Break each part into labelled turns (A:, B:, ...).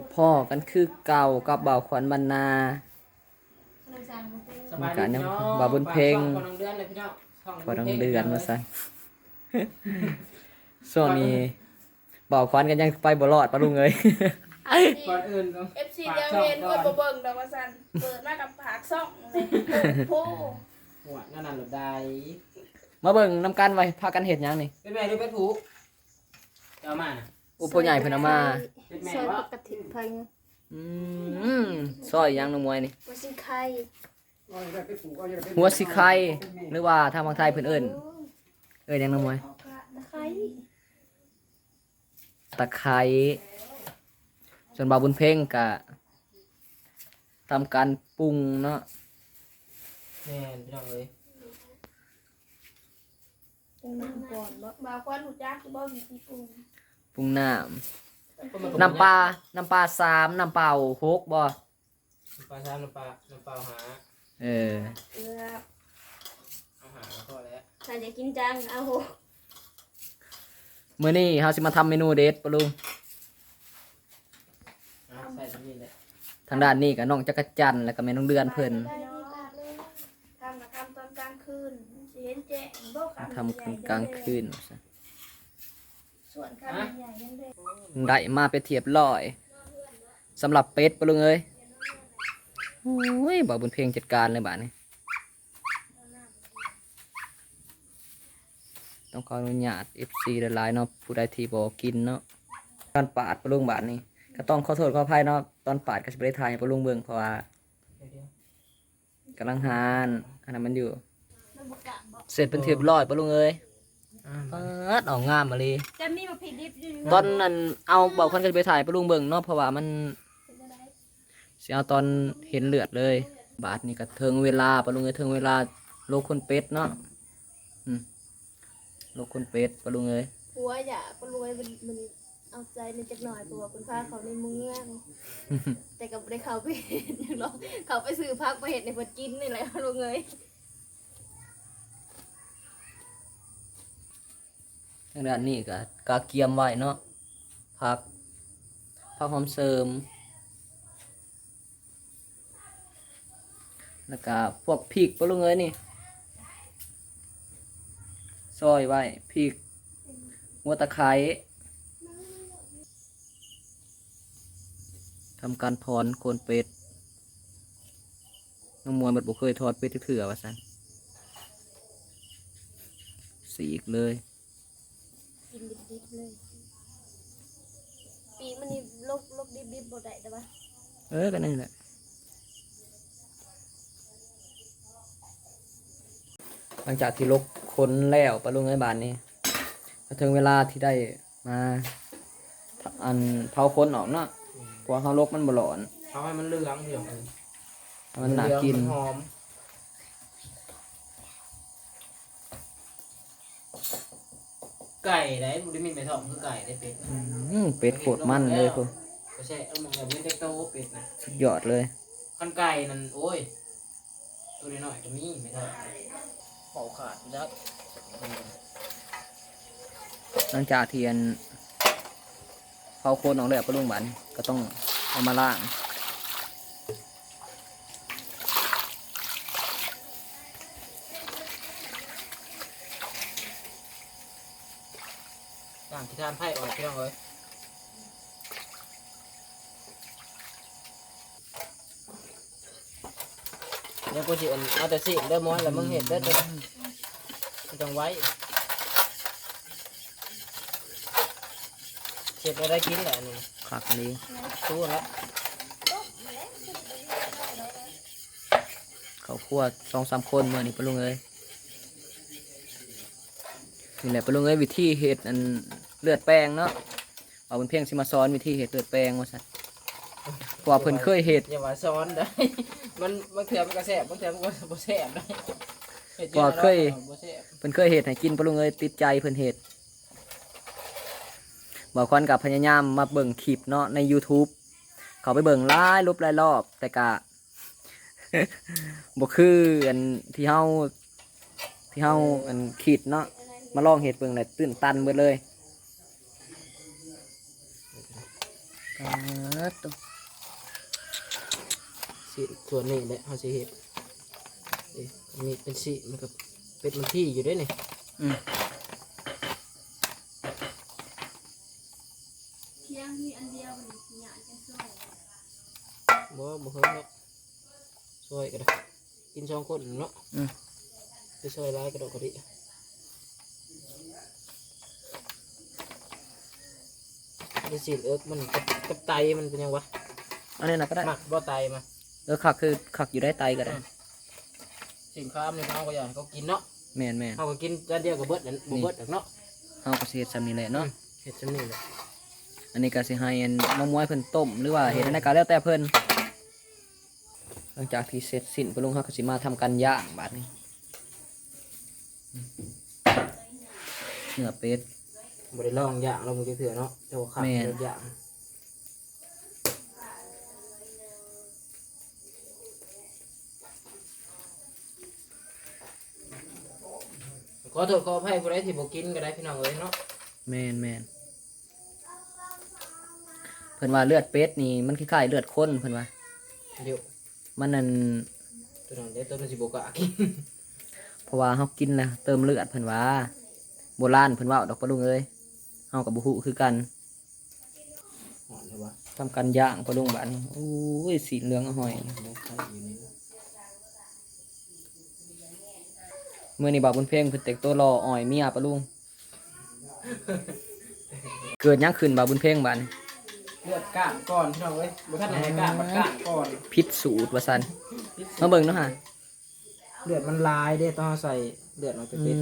A: บพ่อกันคือเก่ากับบ่าวขวัญบรรณา
B: สบาย
A: กะ
B: ดี
A: ยัง
B: พี่น้อง
A: บ่าวบุญเพ็ง
B: ฝากช่องพอน้องเดือนเลยพี่น้องช่อง
A: พอต้องเดือนมาสั่นช่วงนี้บ่าวขวัญกันยังไปบ่รอดปะลุงเอ้ย
B: ก่อนอื่นก็
C: เอฟซีเดียวเห็นคนบ่เบิ่งดอกว่าซั่นเปิดมากับปากซ่องเลยโอ้โห
B: หัวนั่นน่ะหลุดได้
A: มาเบิ่งนำกันไว้พากันเฮ็ดหยังนี่
B: เป็นแม่หรือเป็นผู้เอามาน่ะ
A: อุปใหญ่เพิ่นเอามา
B: เป็นแม่
D: ซอย
B: ว่า
D: ปกติเพิ่ง
A: อืมซอยหยังน้องมวยนี่
D: บ่สิไข่
A: หัวสิไข่หรือว่าทางบางไทยเพิ่นเอิ้นเอิ้นหยังน้องมวย
D: ตะไคร้
A: ตะไคร้ส่วนบ่าวบุญเพ่งก็ทำการปรุงเนาะ
B: แม่พี่น้องเอ้ย
D: ปรุงน้ำก่อนบ่
C: บ่าวควันหูจักสิบ่มีที่ปรุง
A: ปรุงน้ำน้ำปลา น้ำปลาสามน้ำเปล่าหกบ่
B: น้ำปลาช้าน้ำปลา น้ำปลาหา
A: เออ
D: เกลือ
B: เอาหาแล้วก็แล้ว
D: ถ้าอยากกินจังเอาโห
A: มื้อนี้เฮาสิมาทำเมนูเด็ดปะลุง
B: เอาใส่ตรงนี้แหละ
A: ทางด้านนี้ก็น้องจักรจันทร์แล้วก็แม่น้องเดือนเพิ่น
C: ได้ดีมากเลยทำมาทำตอนกลางคืนสิเห็นแจ้งบ่ครับ
A: ทำกลางคืน
C: ส่วนคำใหญ่ยังได้
A: ได้มาไปเทียบร้อยสำหรับเป็ดปะลุงเอ้ยโอ้ยบอกบุญเพ่งจัดการเลยบาดนี้ต้องขออนุญาต FC หลายเนาะผู้ใดที่บ่กินเนาะตอนปาดปะลุงบาดนี้ก็ต้องขอโทษขออภัยเนาะตอนปาดก็สิบ่ได้ถ่ายปะลุงเบิ่งเพราะว่ากำลังหานอันนั้นมันอยู่ เสร็จเป็นเทียบร้อยปะลุงเอ้ย
B: ๆอ่า
A: ปาดออกงามมาเลย
D: จะมีบ่ผิดดิบอยู่
A: ตอนนั้นเอาบอกคนก็จะไปถ่ายปะลุงเบิ่งเนาะเพราะว่ามันสิเอาตอนเห็นเลือดเลย บาดนี่ก็เทิงเวลาปะลุงเอ้ยเทิงเวลาโลคนเป็ดเนาะอืมโลคนเป็ดปะลุงเอ้ย
D: ผัวอยากก็รวยมันมันเอาใจในจักหน่อยเพราะว่าคุณพาเขาในเมืองแต่ก็บ่ได้เข้าไปเฮ็ดหยังหรอกเขาไปซื้อผักมาเฮ็ดให้เพิ่นกินนี่แหละลุงเอ้ย
A: ทางด้านนี้ก็กาเกียมไว้เนาะผักผักหอมเสริม แล้วก็พวกพริกปลุงเอ้ยนี่ซอยไว้พริกหัวตะไคร้ทำการถอนโคนเป็ดน้องมวยมันบ่เคยทอดเป็ดเถื่อว่าซั่นสีกเลย
D: กินดิบๆเลย ปีมันนี่ลกลกดิบๆบ่ได้แต่ว่า
A: เออก็นั่นแหละหลังจากที่ลกค้นแล้วปะลุงไอ้บานนี้ก็ถึงเวลาที่ได้มาอันเผาค้นออกเนาะเพราะว่าเขาลกมันบ่หลอน
B: เอาให้มันเหลืองพี่น้องเอ้ย
A: มันหนากิน
B: เหลืองหอม ไก่ได้บุรีมีไปทอดคือไก่ได้เป็ด
A: อืมเป็ดโคตรมันเลยพวก
B: ไม่ใช่เอามันแบบไม่ได้โตเป็ดนะ
A: สุดยอดเลย
B: คันไก่นั่นโอ้ย ตัวน้อยๆก็มีไม่เท่าไหร่เป่าขาดอยู่แล้ว
A: หลังจากเทียนเผาโคนออกแล้วปะลุงบานก็ต้องเอามาล่าง
B: ต่างที่ทานไพ่ออกพี่น้องเอ้ยเดี๋ยวกูสิเอาเอาแต่สิเด้อม้อนแล้วมึงเห็นเด้อตัวมันจังไว้เสร็จแล้วได้กินแหละนี่
A: คักนี้
B: ตู้แล้ว
A: เขาวคั่วสองสามคนเมื่อนี้ปะลุงเอ้ย นี่แหละปะลุงเอ้ยวิธีเห็ดอันเลือดแป้งเนาะเอาเป็นเพียงสิมาสอนวิธีเห็ดเลือดแป้งว่าสัตว์เพราะว่าเพิ่นเคยเห็ด
B: อย่าว่าซ้อนได้ มันมันเถื่อมันกระแสบบางเถื่อมันก็บ่แสบได้ฮ็ดอะ
A: ก็เคย
B: แล้วบ่แซ่บ
A: เพิ่นเคยเห็ดให้กินปะลุงเอ้ยติดใจเพิ่นเห็ดบอกควันกับพยายามมาเบิ่งคลิปเนาะใน YouTube เขาไปเบิ่งหลายรูปหลายรอบแต่กะบ่คืออันที่เฮาที่เฮาอันคิดเนาะ มาลองเห็ดเบิ่งแล้วตื่นตันเบิดเลยปัดตัว
B: สิส่วนนี้แหละเฮาสิเฮ็ดนี่มีเป็นสิมันก็เป็ดมันที่อยู่เด้นี่
A: อืม
D: เที่ยงมีอันเดียวมันหยาดกันช่วย
B: บ่บ่เฮิงเนาะซอยก็ได้กินสองคนเนาะ
A: อืม
B: ไปซอยหลายกระดอกกระดิไปสิเอิกมันกับกับไตมันเป็นยังวะ
A: อันนี้นะก็ได้
B: มักบ่ไตมา
A: เออคักคือคักอยู่ได้ไตก็ได้
B: สินค้ามนี่เขาก็อยากให้เขากินเนาะ
A: แม่นแม่น
B: เขาก็กินจานเดียวกับเบิดนั่นบ่เบิดดอกเนาะ
A: เฮาก็สิเฮ็ดซ้ำนี่แหละเนาะ
B: เฮ็ดจังนี้แหละ
A: อันนี้ก็สิให้อันมะม่วยเพิ่นต้มหรือว่าเฮ็ดอันนั้นก็แล้วแต่เพิ่นหลังจากที่เสร็จสิ้นปลุงเฮาก็สิมาทำการย่างบัดนี้เนื้อเป็ด
B: บ่ได้ลองอย่างเรามึงจะเถื่อเนาะเจ้าขับ
A: แม่น
B: เจ้าอย่างขอโทษขออภัยผู้ใดที่บ่กินก็ได้พี่น้องเอ้ยเนาะ
A: แม่นแม่นเพิ่นว่าเลือดเป็ดนี่มันคล้ายๆเลือดคนเพิ่นว่า
B: เดี๋ยว
A: มันนั่น
B: ตัวนั้นเดี๋ยวตัวนั้นสิบ่กล้ากิน
A: เพราะว่าเฮากินแล้วเติมเลือดเพิ่นว่าโบราณเพิ่นว่าดอกปลาลุงเอ้ย เฮากับบ่ฮู้คือกัน
B: หอนเลยวะ
A: ทำการย่างปลาลุงบัดนี้โอ้ยสีเหลืองอร่อย
B: หมูไข่อยู่นี่
A: มื้อนี้บ่าวบุญเพ่งเพิ่นแต่งตัวรออ้อยเมียปลาลุงเกิดหยังขึ้นบ่าวบุญเพ่งบัดนี้
B: เลือดก้านก่อนพี่น้องเอ้ยบ่ทันไหนก้านมันก้านก่อน
A: พิษสูตรว่าซั่นมาเบิ่งเนาะฮะ
B: เลือดมันลายเด้ต้องเอาใส่เลือดมัน
A: อื
B: เป็น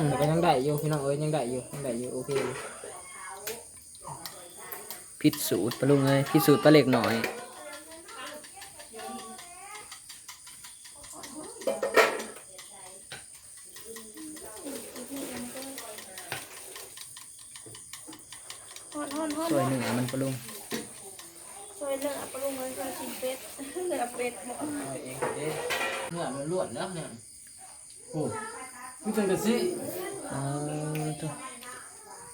A: ม
B: แต่ก็ยังได้อยู่พี่น้องเอ้ยยังได้อยู่ยังได้อยู่โอเคอยู่
A: พิษสูตรปลาลุงเอ้ยพิษสูตรปลาเล็กหน่อย
C: ฮอนฮอนฮอน
A: ซอยเนื้อมันปลาลุง
C: ช่วยเนื้อปรุงเลยช่วยชิมเป็ดเนื้อเป็ดหมด
B: เอาเองเด้เนื้อมันล้วนแล้วเนี่ย โอ้พี่จังกะสิ
A: อ๋อตัว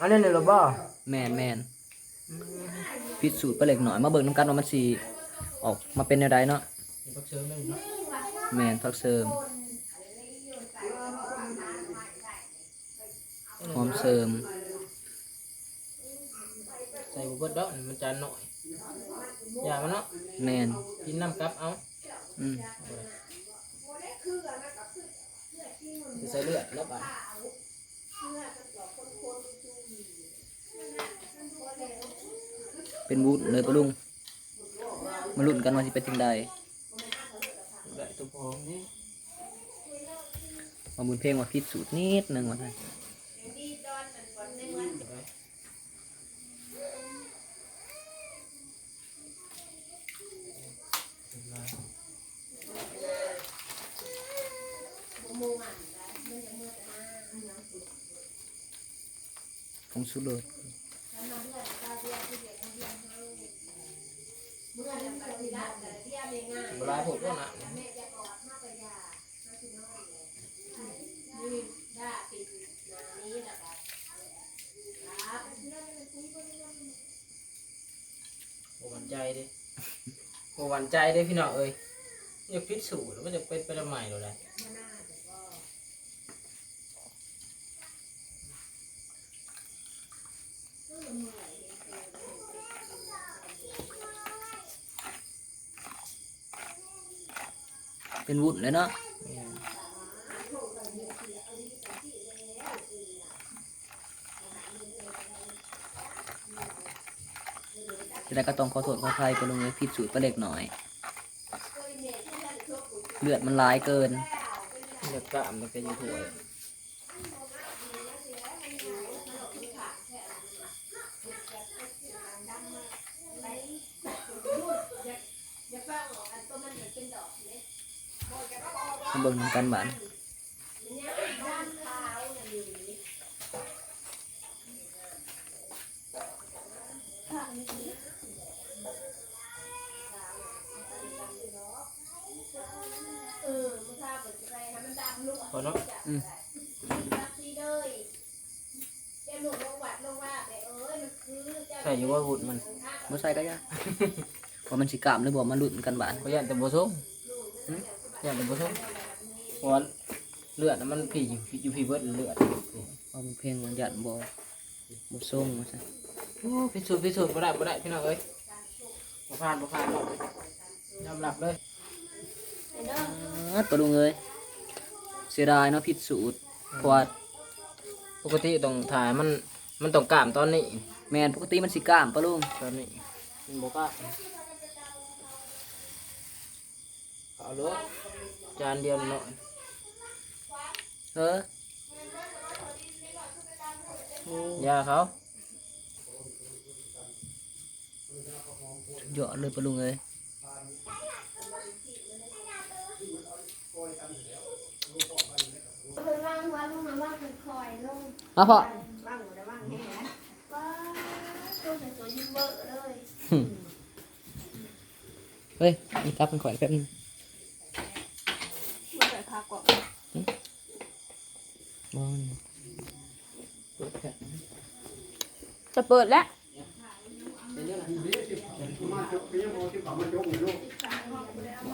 B: อันนี้เนี่ยเหรอบ่
A: แม่นแม่นพิษสูตรปลาเล็กหน่อยมาเบิ่งนํกันว่ามันสิออกมาเป็นแนวใดเนาะ
B: มีผักเชิญได้เนาะ
A: แม่นผักเสริมหอมเสริม
B: ใส่บุเบิดดอกนี่มันจานหน่อยอย่ามันเนาะ
A: แม่น
B: กินน้ำกับเอา
A: อืม
B: สิ ใส่เลือดแล้วบ่ะ
A: เป็นวุ้นเลยปะลุงมาลุ้นกันว่าสิเป็นจังใด
B: ได้ตัวพองนี่
A: มาบุญเพลงว่าพิษสูตรนิดหนึงว่าซั่น ผ งสุรส
B: เวลาผมก็นะโหหวันใจดิโหหวันใจด้พี่น้องเอ้ยอยากพิสูจน์แล้วมันจะเป็นไปทำไมหรอเลย
A: เป็นวุ่นเลยเนาะจะได้ก็ต้องขอโทษขออภัยปะลุงเลยพิดสูตรปลาเล็กหน่อย เลือดมันร้ายเกิน
B: เลือดกล้ามมันก็อยังถ่วย
A: เบิ่งนำกันบาน
C: เออมันทาเปิดใจให้มันดำลูก
B: พอเนาะ
A: อืม
C: ดับที่เลยเจ้าหนูลงวัดลงว่าแต่เอ้ยมันคือเจ้า
B: ใส่อยู่ว่าหุ่นมัน
C: ทาง
A: บ่ใส่ก็ยากว่ามันสิกล้ามหรือบ่มาลุ้นกันบาด
B: เขาอยากแต่บ่ส่งหึอยากแต่บ่ส่งเพ ราะว่าเลือดน่ะมันผีอยู่อยู่ผีเบิดเลือด
A: ว่ามันเพลงมันยันบ่บ่ส่งว่าซั่น
B: โอ้พิสูจน์พิสูจน์บ่ได้บ่ได้พี่น้องเอ้ยบ่ผ่านบ่ผ่านหรอกยอมรับเลย
D: ไอ้เนาะ
A: อ่าปะลุงเอ้ยเสียดายเนาะผิดสูตรเพราะว่า
B: ปกติต้องถ่ายมันมันต้องกล้ามตอนนี้
A: แม่นปกติมันสิกล้ามปะลุง
B: ตอนนี้มันบ่กล้าเอาเลยจานเดียวหน่อย
A: เออ
B: ยาเขา
A: สุดยอดเล
D: บ
C: อลจะเปิดแล้ว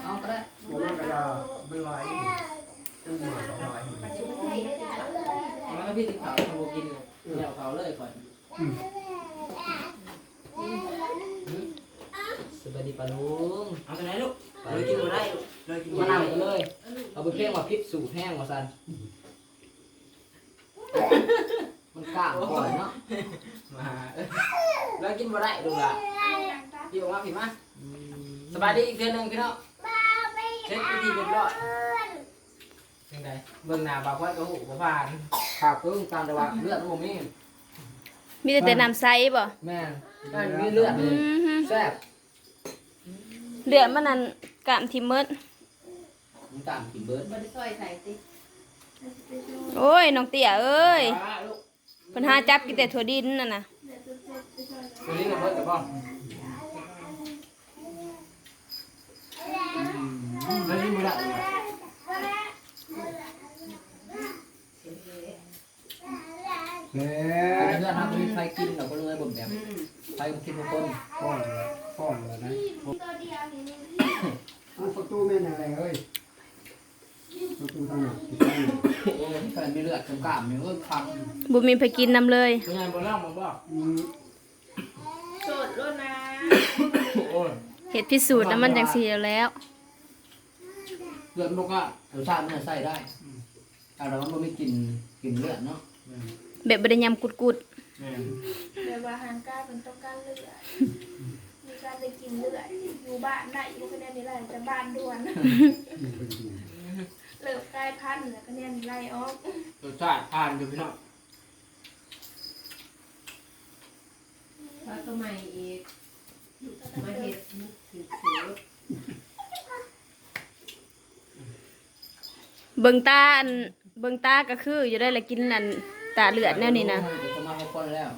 A: เอาก็ได้
B: มันก็พี่ติดเขาทำโบกินเลยเดี๋ยวเขาเลยก่อน
A: สวัสดีปะลุง
B: เอาไปไหนลูกเลยกินมาได้เลยกิน
A: มา
B: ได้
A: งกันเลย เอาไปเพลงว่าพิษสูตรแห้งว่าซั่นมันกล้ามก่ อนเนาะ
B: มาเลยกินมาได้ดูละพี่บอกว่าพี่มาสบายดีอีกเดือนหนึ่งพี่น้องเช็คพิธีเรียบร้อยยังไงเบิ่งหน้าบ่าวพ่อยกระหูกระพาน
A: ขากเพิ่งตามแต่ว่าเลือดมันบ่มี
C: มีแต่แต่น้ำใสบ่
A: แม่นได้มีเลือดเลยแซ่บ
C: เลือดมันนั่นกามทิมเมิด
A: มันกล้ามกินเบิด
D: บ่ได้ซอยใส่ติ
C: โอ้ยน้องเตี้ยเอ้ย
B: มาลูก
C: เพิ่นหาจับกินแต่ถั่วดินน่ะนะ
B: ตัวนี้กับเบิร์ดกับบ้องเลยกินมาได้
E: แหน่
A: เพื่อนครับมีใครกินเราก็เลยบ่มแบบใครกินทุกคน
E: ป้อนป้อนแล้วนะเอาประตูแม่นอะไรเฮ้ยประตูทางไหนติดตั้งอยู่
A: โอ้ยแฟนมีเลือดกล้ามเนี่ยเออพัง
C: บ่มีไปกินนํเลย
B: เป็นไงบ่เล่ามาบอก
E: อืม
C: โสดโลดนะ
B: โอ้ย
C: เฮ็ดพิสูจน์น้ำมันจังซี่แล้ว
A: เลือดมันบอกว่าเดี๋ยวชาติมันจะใส่ได้แต่เรามันไม่กินกินเลือดเนาะ
C: แบบบ่ได้ยำกุด
B: แม่
C: แบบว่าหางกายเป็นต้องการเลือดมีการได้กินเลือดอยู่บ้านได้อยู่คะแนนนี้ไล่แต่บ้านด่วนเลิกกายพันธุ์แล้วคะแนนไล่ออก
B: รสชาติผ่านอยู่พี่น้อง
D: แล้วก็ใหม่อีกมาเฮ็ดถือถือ
C: ๆเบิ่งตาอันเบิ่งตาก็คืออยู่ได้ละกินนั่นตาเลือดแนวนี้นะ
A: เดี๋ยวเขามาเขาป้อนแล้ว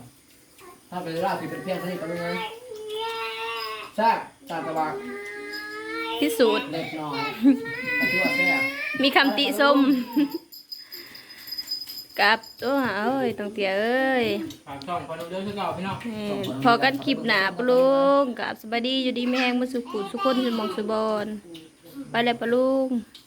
A: ถ้าเป็นราผิดเป็นเพี้ยนนี่ก็รู้ไงแซ่บตามตะวัน
C: พิสูจน์
A: เล็กน้อยแต่ที่ว่าแซ่บ
C: มีคำติชมกับตัวเอ้ยต้องเตียเอ้ย
B: ฝากช่องพอดูเยอะขึ้นเก่าพี่น้อง
C: เออพอกันคลิปหนาปะลุงกับสบายดีอยู่ดีไม่แห้งมาสุขุสุคนสมองสุบอนไปแล้วปะลุง
B: บ